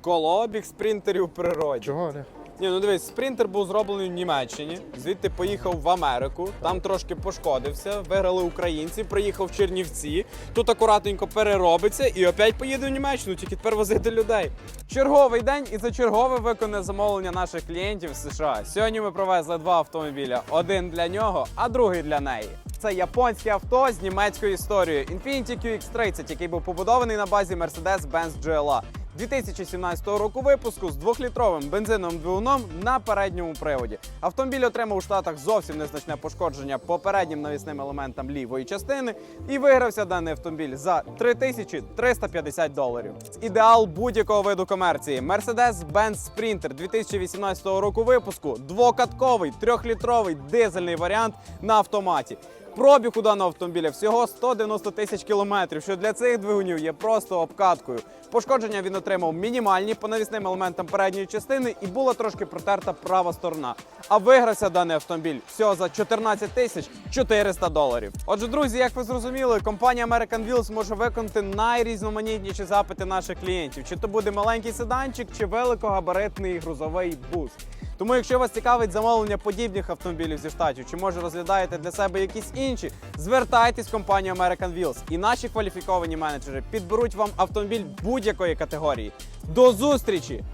колобіг спринтерів в природі. Чого не? Ні, ну дивись, спринтер був зроблений в Німеччині, звідти поїхав в Америку, там трошки пошкодився, виграли українці, приїхав в Чернівці, тут акуратненько переробиться і опять поїде в Німеччину, тільки тепер возити людей. Черговий день і це чергове виконане замовлення наших клієнтів з США. Сьогодні ми привезли два автомобіля: один для нього, а другий для неї. Це японське авто з німецькою історією Infiniti QX30, який був побудований на базі Mercedes-Benz GLA. 2017 року випуску з двохлітровим бензиновим двигуном на передньому приводі. Автомобіль отримав у Штатах зовсім незначне пошкодження по переднім навісним елементам лівої частини і вигрався даний автомобіль за 3350 доларів. Ідеал будь-якого виду комерції. Mercedes-Benz Sprinter 2018 року випуску, двокатковий трьохлітровий дизельний варіант на автоматі. Пробіг у даного автомобіля всього 190 тисяч кілометрів, що для цих двигунів є просто обкаткою. Пошкодження він отримав мінімальні по навісним елементам передньої частини і була трошки протерта права сторона. А вигрався даний автомобіль всього за 14 тисяч 400 доларів. Отже, друзі, як ви зрозуміли, компанія American Wheels може виконати найрізноманітніші запити наших клієнтів. Чи то буде маленький седанчик, чи великогабаритний грузовий бус. Тому, якщо вас цікавить замовлення подібних автомобілів зі штатів, чи може розглядаєте для себе якісь інші, звертайтесь в компанію American Wheels і наші кваліфіковані менеджери підберуть вам автомобіль будь-якої категорії. До зустрічі!